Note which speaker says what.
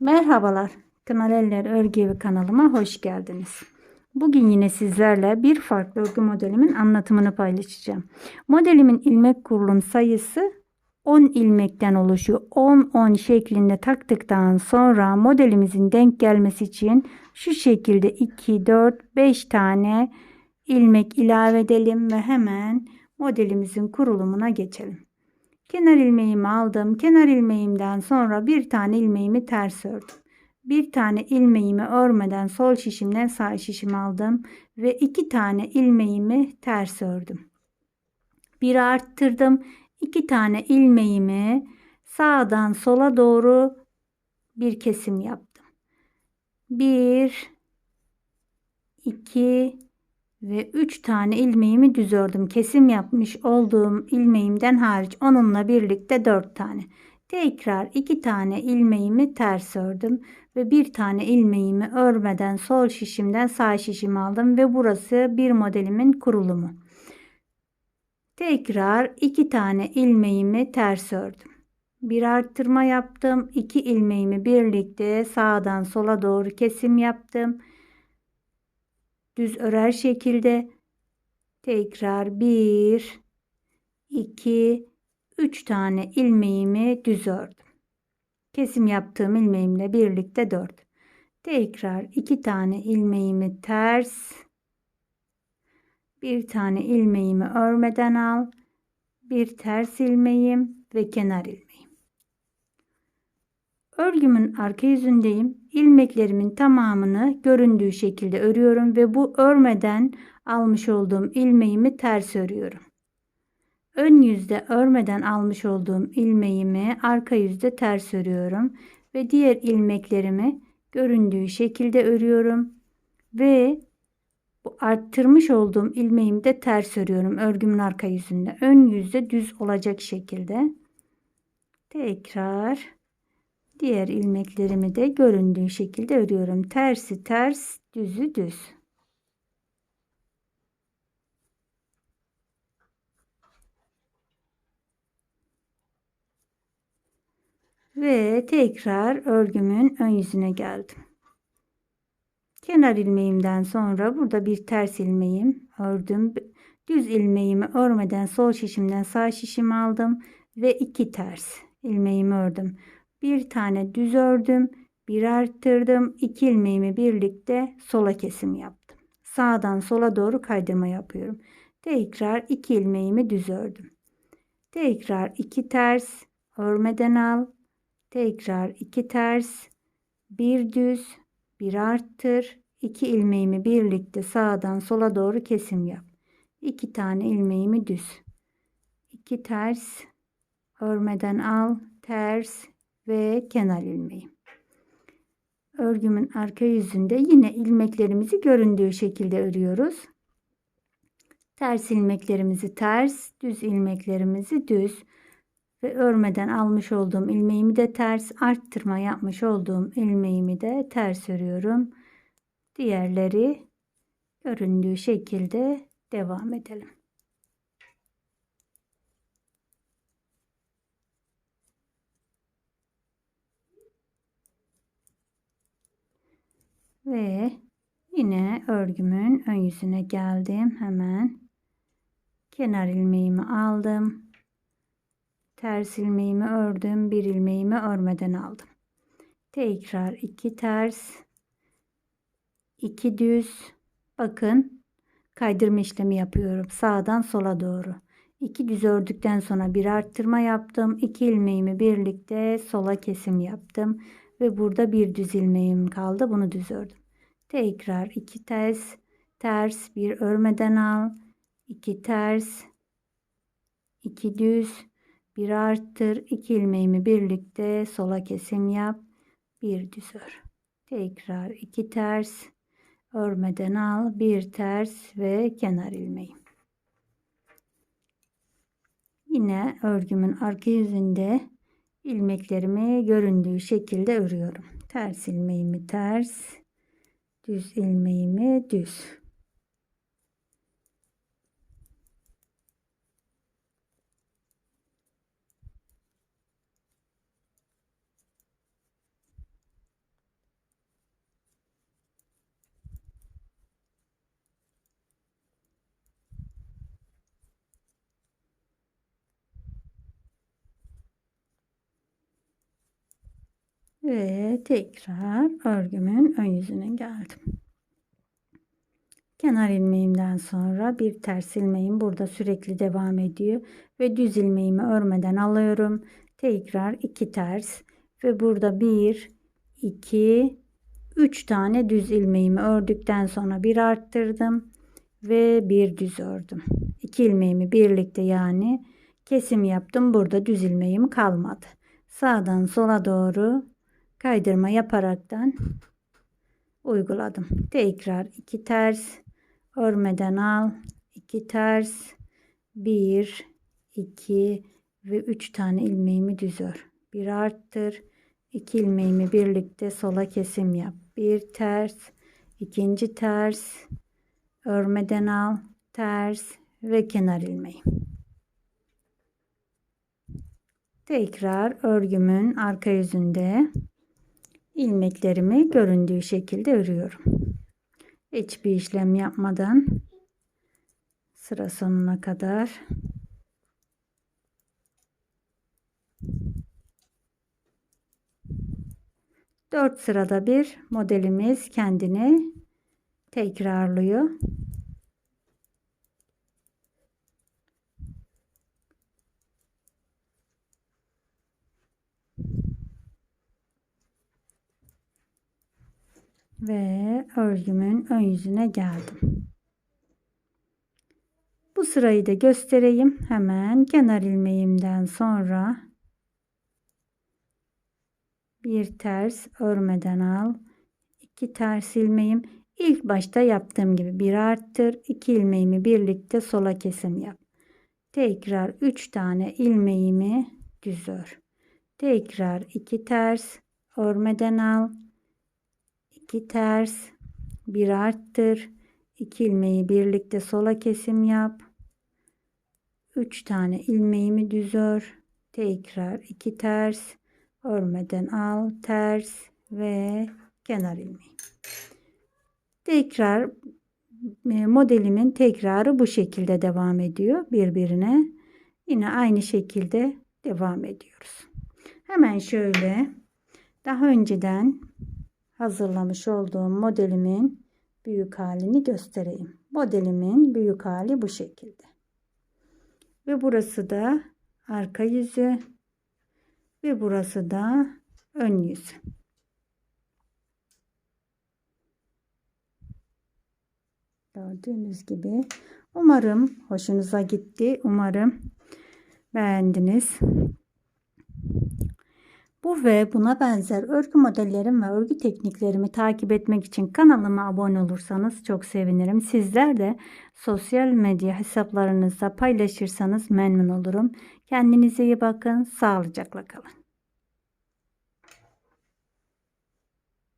Speaker 1: Merhabalar, Kınar Eller Örgü Evi kanalıma hoş geldiniz. Bugün yine sizlerle bir farklı örgü modelimin anlatımını paylaşacağım. Modelimin ilmek kurulum sayısı 10 ilmekten oluşuyor. 10-10 şeklinde taktıktan sonra modelimizin denk gelmesi için şu şekilde 2, 4, 5 tane ilmek ilave edelim ve hemen modelimizin kurulumuna geçelim. Kenar ilmeğimi aldım. Kenar ilmeğimden sonra bir tane ilmeğimi ters ördüm. Bir tane ilmeğimi örmeden sol şişimden sağ şişim aldım ve iki tane ilmeğimi ters ördüm. Bir arttırdım. İki tane ilmeğimi sağdan sola doğru bir kesim yaptım. Bir, iki ve 3 tane ilmeğimi düz ördüm. Kesim yapmış olduğum ilmeğimden hariç onunla birlikte 4 tane. Tekrar 2 tane ilmeğimi ters ördüm ve bir tane ilmeğimi örmeden sol şişimden sağ şişimi aldım ve burası bir modelimin kurulumu. Tekrar 2 tane ilmeğimi ters ördüm. Bir arttırma yaptım. 2 ilmeğimi birlikte sağdan sola doğru kesim yaptım düz örer şekilde tekrar 1 2 3 tane ilmeğimi düz ördüm. Kesim yaptığım ilmeğimle birlikte 4. Tekrar 2 tane ilmeğimi ters bir tane ilmeğimi örmeden al. Bir ters ilmeğim ve kenar ilmeğim. Örgümün arka yüzündeyim. İlmeklerimin tamamını göründüğü şekilde örüyorum ve bu örmeden almış olduğum ilmeğimi ters örüyorum. Ön yüzde örmeden almış olduğum ilmeğimi arka yüzde ters örüyorum ve diğer ilmeklerimi göründüğü şekilde örüyorum ve bu arttırmış olduğum ilmeğimi de ters örüyorum örgümün arka yüzünde. Ön yüzde düz olacak şekilde. Tekrar Diğer ilmeklerimi de göründüğü şekilde örüyorum. Tersi ters, düzü düz. Ve tekrar örgümün ön yüzüne geldim. Kenar ilmeğimden sonra burada bir ters ilmeğim ördüm. Düz ilmeğimi örmeden sol şişimden sağ şişimi aldım ve iki ters ilmeğimi ördüm bir tane düz ördüm bir arttırdım iki ilmeğimi birlikte sola kesim yaptım. Sağdan sola doğru kaydırma yapıyorum. Tekrar iki ilmeğimi düz ördüm. Tekrar iki ters örmeden al. Tekrar iki ters bir düz bir arttır. İki ilmeğimi birlikte sağdan sola doğru kesim yap. İki tane ilmeğimi düz. İki ters örmeden al. Ters ve kenar ilmeği. Örgümün arka yüzünde yine ilmeklerimizi göründüğü şekilde örüyoruz. Ters ilmeklerimizi ters, düz ilmeklerimizi düz ve örmeden almış olduğum ilmeğimi de ters, arttırma yapmış olduğum ilmeğimi de ters örüyorum. Diğerleri göründüğü şekilde devam edelim. Ve yine örgümün ön yüzüne geldim. Hemen kenar ilmeğimi aldım. Ters ilmeğimi ördüm. Bir ilmeğimi örmeden aldım. Tekrar iki ters, iki düz. Bakın kaydırma işlemi yapıyorum. Sağdan sola doğru. İki düz ördükten sonra bir arttırma yaptım. İki ilmeğimi birlikte sola kesim yaptım. Ve burada bir düz ilmeğim kaldı. Bunu düz ördüm. Tekrar iki ters, ters bir örmeden al. iki ters, iki düz, bir arttır. iki ilmeğimi birlikte sola kesim yap. Bir düz ör. Tekrar iki ters, örmeden al. Bir ters ve kenar ilmeği. Yine örgümün arka yüzünde ilmeklerimi göründüğü şekilde örüyorum. Ters ilmeğimi ters, düz ilmeğimi düz. Ve tekrar örgümün ön yüzüne geldim. Kenar ilmeğimden sonra bir ters ilmeğim burada sürekli devam ediyor ve düz ilmeğimi örmeden alıyorum. Tekrar iki ters ve burada bir, iki, üç tane düz ilmeğimi ördükten sonra bir arttırdım ve bir düz ördüm. İki ilmeğimi birlikte yani kesim yaptım. Burada düz ilmeğim kalmadı. Sağdan sola doğru kaydırma yaparaktan uyguladım. Tekrar iki ters örmeden al. iki ters bir iki ve üç tane ilmeğimi düz ör. Bir arttır. iki ilmeğimi birlikte sola kesim yap. Bir ters, ikinci ters, örmeden al, ters ve kenar ilmeği. Tekrar örgümün arka yüzünde ilmeklerimi göründüğü şekilde örüyorum. Hiçbir işlem yapmadan sıra sonuna kadar dört sırada bir modelimiz kendini tekrarlıyor. Ve örgümün ön yüzüne geldim. Bu sırayı da göstereyim. Hemen kenar ilmeğimden sonra bir ters örmeden al. iki ters ilmeğim ilk başta yaptığım gibi bir arttır. iki ilmeğimi birlikte sola kesim yap. Tekrar üç tane ilmeğimi düz ör. Tekrar iki ters örmeden al 2 ters, bir arttır, 2 ilmeği birlikte sola kesim yap. 3 tane ilmeğimi düz ör. Tekrar 2 ters, örmeden al, ters ve kenar ilmeği. Tekrar e, modelimin tekrarı bu şekilde devam ediyor birbirine. Yine aynı şekilde devam ediyoruz. Hemen şöyle daha önceden hazırlamış olduğum modelimin büyük halini göstereyim. Modelimin büyük hali bu şekilde. Ve burası da arka yüzü ve burası da ön yüzü. Gördüğünüz gibi umarım hoşunuza gitti. Umarım beğendiniz. Bu ve buna benzer örgü modellerim ve örgü tekniklerimi takip etmek için kanalıma abone olursanız çok sevinirim. Sizler de sosyal medya hesaplarınızda paylaşırsanız memnun olurum. Kendinize iyi bakın. Sağlıcakla kalın.